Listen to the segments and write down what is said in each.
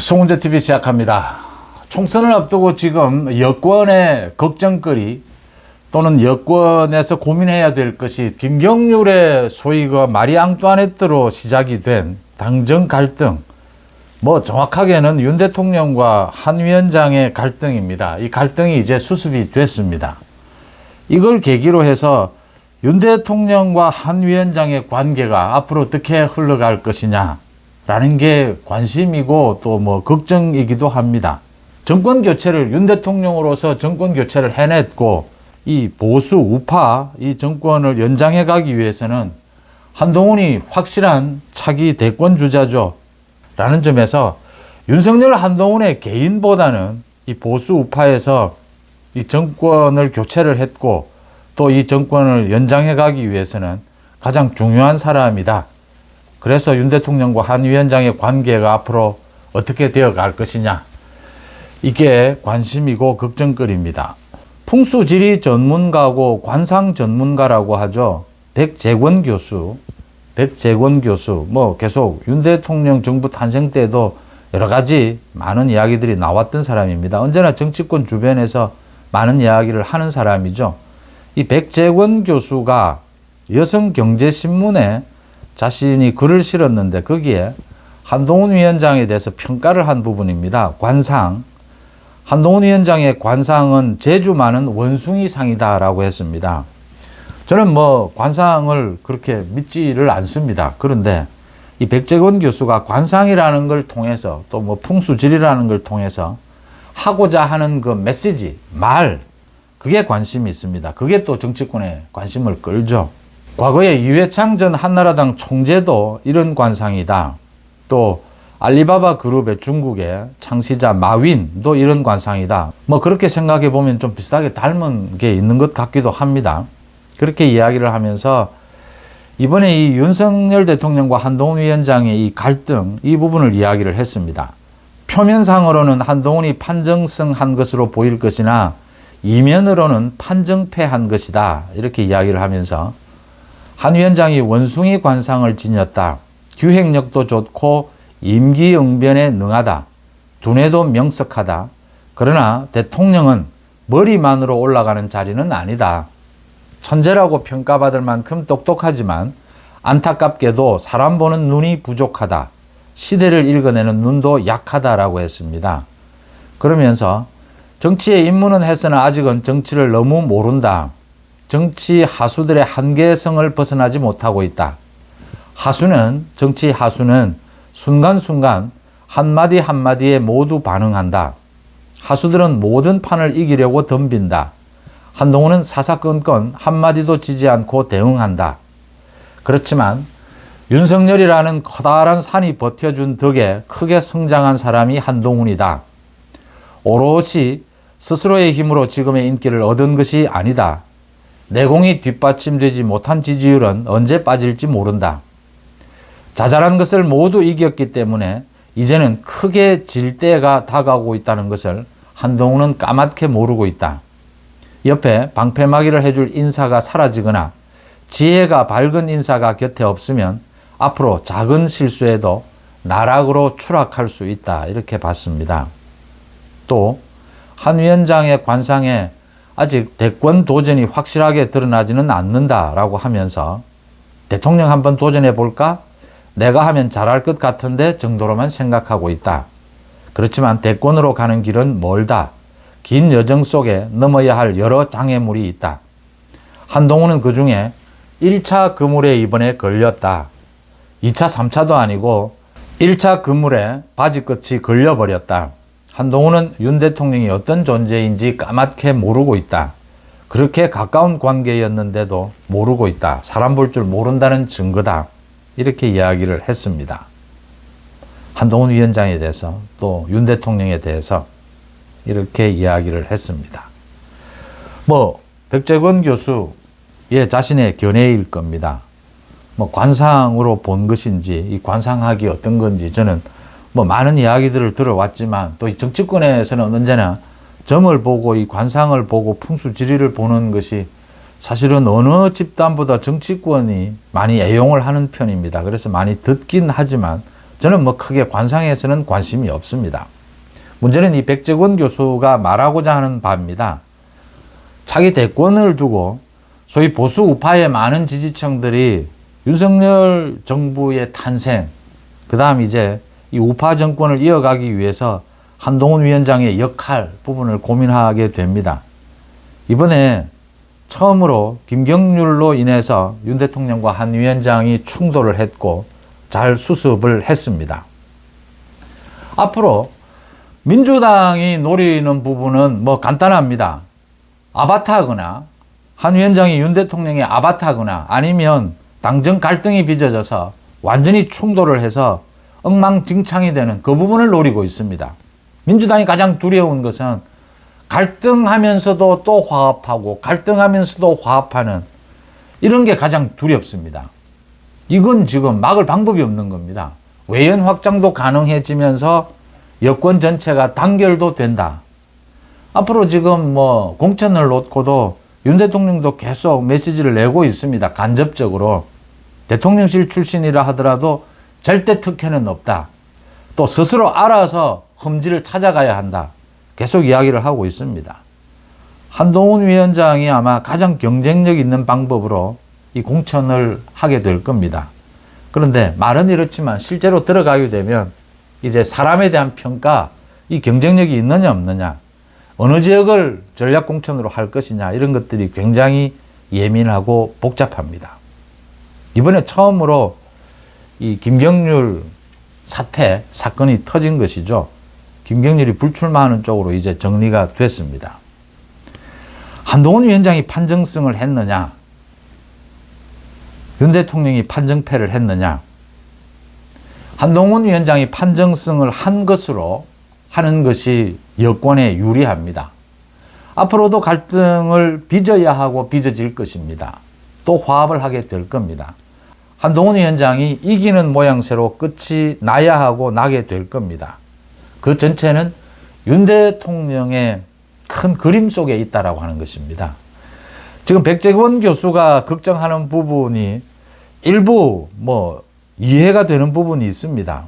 송은재 TV 시작합니다. 총선을 앞두고 지금 여권의 걱정거리 또는 여권에서 고민해야 될 것이 김경률의 소위 그 마리 앙뚜아네트로 시작이 된 당정 갈등. 뭐 정확하게는 윤 대통령과 한 위원장의 갈등입니다. 이 갈등이 이제 수습이 됐습니다. 이걸 계기로 해서 윤 대통령과 한 위원장의 관계가 앞으로 어떻게 흘러갈 것이냐 라는 게 관심이고 또 뭐 걱정이기도 합니다. 정권 교체를 윤 대통령으로서 정권 교체를 해냈고 이 보수 우파 이 정권을 연장해 가기 위해서는 한동훈이 확실한 차기 대권 주자죠. 라는 점에서 윤석열 한동훈의 개인보다는 이 보수 우파에서 이 정권을 교체를 했고 또 이 정권을 연장해 가기 위해서는 가장 중요한 사람이다. 그래서 윤 대통령과 한 위원장의 관계가 앞으로 어떻게 되어 갈 것이냐. 이게 관심이고 걱정거리입니다. 풍수지리 전문가고 관상 전문가라고 하죠. 백재권 교수. 백재권 교수. 뭐 계속 윤 대통령 정부 탄생 때도 여러 가지 많은 이야기들이 나왔던 사람입니다. 언제나 정치권 주변에서 많은 이야기를 하는 사람이죠. 이 백재권 교수가 여성경제신문에 자신이 글을 실었는데 거기에 한동훈 위원장에 대해서 평가를 한 부분입니다. 관상. 한동훈 위원장의 관상은 제주 많은 원숭이 상이다라고 했습니다. 저는 뭐 관상을 그렇게 믿지를 않습니다. 그런데 이 백재권 교수가 관상이라는 걸 통해서 또 뭐 풍수지리라는 걸 통해서 하고자 하는 그 메시지, 말, 그게 관심이 있습니다. 그게 또 정치권에 관심을 끌죠. 과거에 이회창 전 한나라당 총재도 이런 관상이다. 또 알리바바 그룹의 중국의 창시자 마윈도 이런 관상이다. 뭐 그렇게 생각해 보면 좀 비슷하게 닮은 게 있는 것 같기도 합니다. 그렇게 이야기를 하면서 이번에 이 윤석열 대통령과 한동훈 위원장의 이 갈등 이 부분을 이야기를 했습니다. 표면상으로는 한동훈이 판정승한 것으로 보일 것이나 이면으로는 판정패한 것이다. 이렇게 이야기를 하면서 한 위원장이 원숭이 관상을 지녔다. 기획력도 좋고 임기응변에 능하다. 두뇌도 명석하다. 그러나 대통령은 머리만으로 올라가는 자리는 아니다. 천재라고 평가받을 만큼 똑똑하지만 안타깝게도 사람 보는 눈이 부족하다. 시대를 읽어내는 눈도 약하다라고 했습니다. 그러면서 정치에 입문은 했으나 아직은 정치를 너무 모른다. 정치 하수들의 한계성을 벗어나지 못하고 있다. 하수는, 정치 하수는 순간순간 한마디 한마디에 모두 반응한다. 하수들은 모든 판을 이기려고 덤빈다. 한동훈은 사사건건 한마디도 지지 않고 대응한다. 그렇지만 윤석열이라는 커다란 산이 버텨준 덕에 크게 성장한 사람이 한동훈이다. 오롯이 스스로의 힘으로 지금의 인기를 얻은 것이 아니다. 내공이 뒷받침되지 못한 지지율은 언제 빠질지 모른다. 자잘한 것을 모두 이겼기 때문에 이제는 크게 질 때가 다가오고 있다는 것을 한동훈은 까맣게 모르고 있다. 옆에 방패막이를 해줄 인사가 사라지거나 지혜가 밝은 인사가 곁에 없으면 앞으로 작은 실수에도 나락으로 추락할 수 있다. 이렇게 봤습니다. 또, 한 위원장의 관상에 아직 대권 도전이 확실하게 드러나지는 않는다라고 하면서 대통령 한번 도전해 볼까? 내가 하면 잘할 것 같은데 정도로만 생각하고 있다. 그렇지만 대권으로 가는 길은 멀다. 긴 여정 속에 넘어야 할 여러 장애물이 있다. 한동훈은 그 중에 1차 그물에 이번에 걸렸다. 2차, 3차도 아니고 1차 그물에 바지 끝이 걸려버렸다. 한동훈은 윤 대통령이 어떤 존재인지 까맣게 모르고 있다. 그렇게 가까운 관계였는데도 모르고 있다. 사람 볼 줄 모른다는 증거다. 이렇게 이야기를 했습니다. 한동훈 위원장에 대해서 또 윤 대통령에 대해서 이렇게 이야기를 했습니다. 뭐 백재권 교수의 자신의 견해일 겁니다. 뭐 관상으로 본 것인지 이 관상학이 어떤 건지 저는 뭐 많은 이야기들을 들어왔지만 또 정치권에서는 언제나 점을 보고 이 관상을 보고 풍수지리를 보는 것이 사실은 어느 집단보다 정치권이 많이 애용을 하는 편입니다. 그래서 많이 듣긴 하지만 저는 뭐 크게 관상에서는 관심이 없습니다. 문제는 이 백재권 교수가 말하고자 하는 바입니다. 자기 대권을 두고 소위 보수 우파의 많은 지지층들이 윤석열 정부의 탄생, 그 다음 이제 이 우파 정권을 이어가기 위해서 한동훈 위원장의 역할 부분을 고민하게 됩니다. 이번에 처음으로 김경률로 인해서 윤 대통령과 한 위원장이 충돌을 했고 잘 수습을 했습니다. 앞으로 민주당이 노리는 부분은 뭐 간단합니다. 아바타거나 한 위원장이 윤 대통령의 아바타거나 아니면 당정 갈등이 빚어져서 완전히 충돌을 해서 엉망진창이 되는 그 부분을 노리고 있습니다. 민주당이 가장 두려운 것은 갈등하면서도 또 화합하고 갈등하면서도 화합하는 이런 게 가장 두렵습니다. 이건 지금 막을 방법이 없는 겁니다. 외연 확장도 가능해지면서 여권 전체가 단결도 된다. 앞으로 지금 뭐 공천을 놓고도 윤 대통령도 계속 메시지를 내고 있습니다. 간접적으로. 대통령실 출신이라 하더라도 절대 특혜는 없다. 또 스스로 알아서 험지를 찾아가야 한다. 계속 이야기를 하고 있습니다. 한동훈 위원장이 아마 가장 경쟁력 있는 방법으로 이 공천을 하게 될 겁니다. 그런데 말은 이렇지만 실제로 들어가게 되면 이제 사람에 대한 평가, 이 경쟁력이 있느냐 없느냐, 어느 지역을 전략 공천으로 할 것이냐 이런 것들이 굉장히 예민하고 복잡합니다. 이번에 처음으로 이 김경률 사태 사건이 터진 것이죠. 김경률이 불출마하는 쪽으로 이제 정리가 됐습니다. 한동훈 위원장이 판정승을 했느냐? 윤 대통령이 판정패를 했느냐? 한동훈 위원장이 판정승을 한 것으로 하는 것이 여권에 유리합니다. 앞으로도 갈등을 빚어야 하고 빚어질 것입니다. 또 화합을 하게 될 겁니다. 한동훈 위원장이 이기는 모양새로 끝이 나야 하고 나게 될 겁니다. 그 전체는 윤 대통령의 큰 그림 속에 있다라고 하는 것입니다. 지금 백재원 교수가 걱정하는 부분이 일부 뭐 이해가 되는 부분이 있습니다.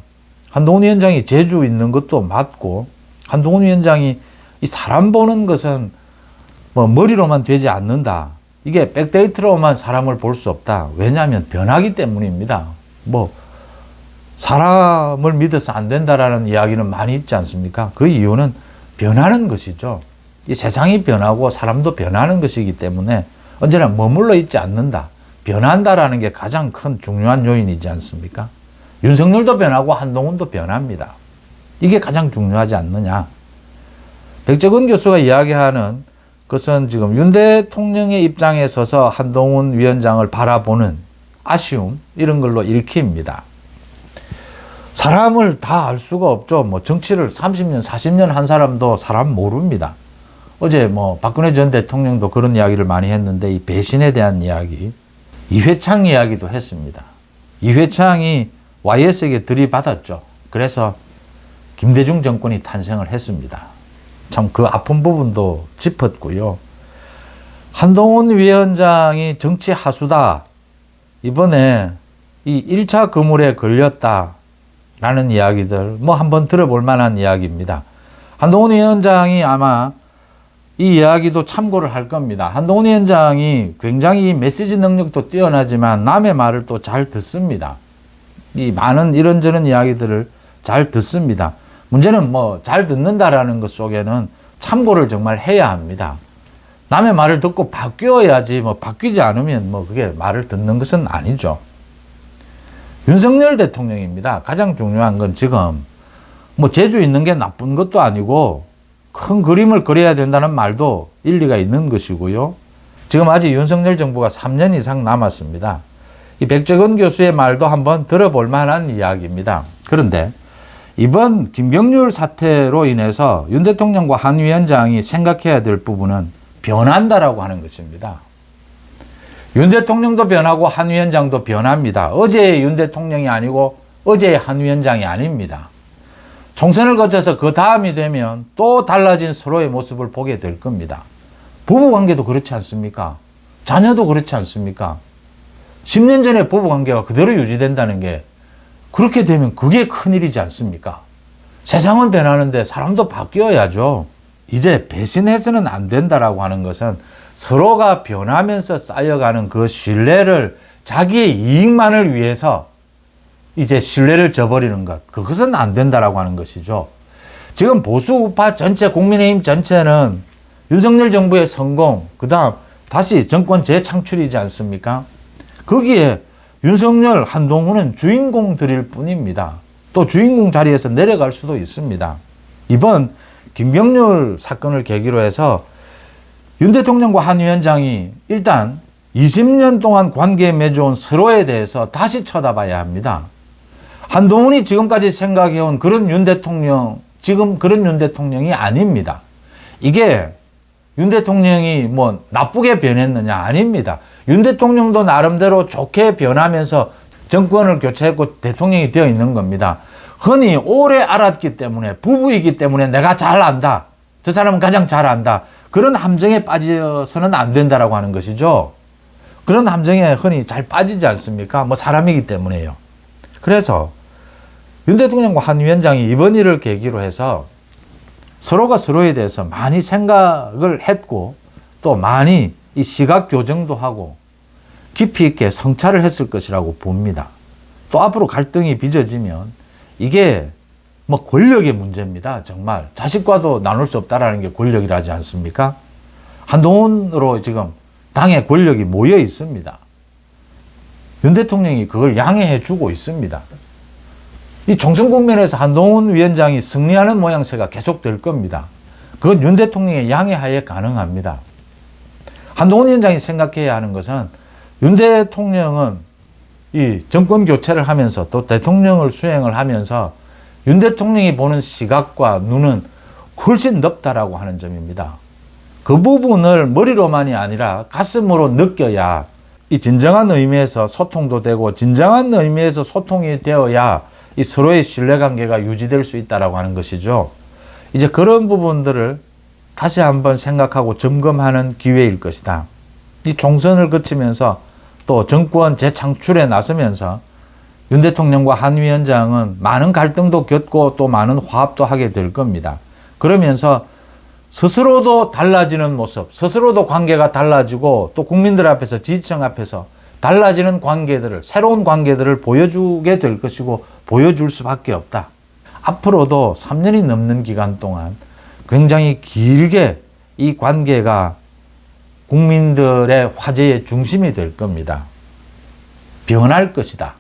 한동훈 위원장이 제주 있는 것도 맞고 한동훈 위원장이 이 사람 보는 것은 뭐 머리로만 되지 않는다. 이게 백데이터로만 사람을 볼 수 없다. 왜냐하면 변하기 때문입니다. 뭐 사람을 믿어서 안 된다라는 이야기는 많이 있지 않습니까? 그 이유는 변하는 것이죠. 이 세상이 변하고 사람도 변하는 것이기 때문에 언제나 머물러 있지 않는다. 변한다라는 게 가장 큰 중요한 요인이지 않습니까? 윤석열도 변하고 한동훈도 변합니다. 이게 가장 중요하지 않느냐. 백재근 교수가 이야기하는 것은 지금 윤 대통령의 입장에 서서 한동훈 위원장을 바라보는 아쉬움 이런 걸로 읽힙니다. 사람을 다 알 수가 없죠. 뭐 정치를 30년, 40년 한 사람도 사람 모릅니다. 어제 뭐 박근혜 전 대통령도 그런 이야기를 많이 했는데 이 배신에 대한 이야기, 이회창 이야기도 했습니다. 이회창이 YS에게 들이받았죠. 그래서 김대중 정권이 탄생을 했습니다. 참 그 아픈 부분도 짚었고요. 한동훈 위원장이 정치 하수다. 이번에 이 1차 그물에 걸렸다. 라는 이야기들 뭐 한번 들어볼 만한 이야기입니다. 한동훈 위원장이 아마 이 이야기도 참고를 할 겁니다. 한동훈 위원장이 굉장히 메시지 능력도 뛰어나지만 남의 말을 또 잘 듣습니다. 이 많은 이런저런 이야기들을 잘 듣습니다. 문제는 뭐 잘 듣는다라는 것 속에는 참고를 정말 해야 합니다. 남의 말을 듣고 바뀌어야지 뭐 바뀌지 않으면 뭐 그게 말을 듣는 것은 아니죠. 윤석열 대통령입니다. 가장 중요한 건 지금 뭐 제주 있는 게 나쁜 것도 아니고 큰 그림을 그려야 된다는 말도 일리가 있는 것이고요. 지금 아직 윤석열 정부가 3년 이상 남았습니다. 이 백재건 교수의 말도 한번 들어볼 만한 이야기입니다. 그런데 이번 김경률 사태로 인해서 윤 대통령과 한 위원장이 생각해야 될 부분은 변한다라고 하는 것입니다. 윤 대통령도 변하고 한 위원장도 변합니다. 어제의 윤 대통령이 아니고 어제의 한 위원장이 아닙니다. 총선을 거쳐서 그 다음이 되면 또 달라진 서로의 모습을 보게 될 겁니다. 부부 관계도 그렇지 않습니까? 자녀도 그렇지 않습니까? 10년 전에 부부 관계가 그대로 유지된다는 게 그렇게 되면 그게 큰일이지 않습니까? 세상은 변하는데 사람도 바뀌어야죠. 이제 배신해서는 안 된다라고 하는 것은 서로가 변하면서 쌓여가는 그 신뢰를 자기의 이익만을 위해서 이제 신뢰를 저버리는 것. 그것은 안 된다라고 하는 것이죠. 지금 보수 우파 전체, 국민의힘 전체는 윤석열 정부의 성공, 그 다음 다시 정권 재창출이지 않습니까? 거기에 윤석열, 한동훈은 주인공들일 뿐입니다. 또 주인공 자리에서 내려갈 수도 있습니다. 이번 김경률 사건을 계기로 해서 윤 대통령과 한 위원장이 일단 20년 동안 관계에 맺어온 서로에 대해서 다시 쳐다봐야 합니다. 한동훈이 지금까지 생각해온 그런 윤 대통령, 지금 그런 윤 대통령이 아닙니다. 이게 윤 대통령이 뭐 나쁘게 변했느냐? 아닙니다. 윤 대통령도 나름대로 좋게 변하면서 정권을 교체했고 대통령이 되어 있는 겁니다. 흔히 오래 알았기 때문에 부부이기 때문에 내가 잘 안다. 저 사람은 가장 잘 안다. 그런 함정에 빠져서는 안 된다라고 하는 것이죠. 그런 함정에 흔히 잘 빠지지 않습니까? 뭐 사람이기 때문에요. 그래서 윤 대통령과 한 위원장이 이번 일을 계기로 해서 서로가 서로에 대해서 많이 생각을 했고 또 많이 이 시각 교정도 하고 깊이 있게 성찰을 했을 것이라고 봅니다. 또 앞으로 갈등이 빚어지면 이게 뭐 권력의 문제입니다. 정말 자식과도 나눌 수 없다라는 게 권력이라지 않습니까? 한동훈으로 지금 당의 권력이 모여 있습니다. 윤 대통령이 그걸 양해해 주고 있습니다. 이 총선 국면에서 한동훈 위원장이 승리하는 모양새가 계속될 겁니다. 그건 윤 대통령의 양해하에 가능합니다. 한동훈 위원장이 생각해야 하는 것은 윤 대통령은 이 정권 교체를 하면서 또 대통령을 수행을 하면서 윤 대통령이 보는 시각과 눈은 훨씬 넓다라고 하는 점입니다. 그 부분을 머리로만이 아니라 가슴으로 느껴야 이 진정한 의미에서 소통도 되고 진정한 의미에서 소통이 되어야 이 서로의 신뢰관계가 유지될 수 있다라고 하는 것이죠. 이제 그런 부분들을 다시 한번 생각하고 점검하는 기회일 것이다. 이 총선을 거치면서 또 정권 재창출에 나서면서 윤 대통령과 한 위원장은 많은 갈등도 겪고 또 많은 화합도 하게 될 겁니다. 그러면서 스스로도 달라지는 모습, 스스로도 관계가 달라지고 또 국민들 앞에서 지지층 앞에서 달라지는 관계들을 새로운 관계들을 보여주게 될 것이고 보여줄 수밖에 없다. 앞으로도 3년이 넘는 기간 동안 굉장히 길게 이 관계가 국민들의 화제의 중심이 될 겁니다. 변할 것이다.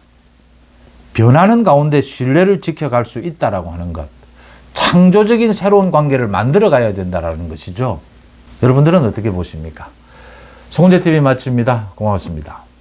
변하는 가운데 신뢰를 지켜갈 수 있다라고 하는 것. 창조적인 새로운 관계를 만들어 가야 된다라는 것이죠. 여러분들은 어떻게 보십니까? 송재 TV 마칩니다. 고맙습니다.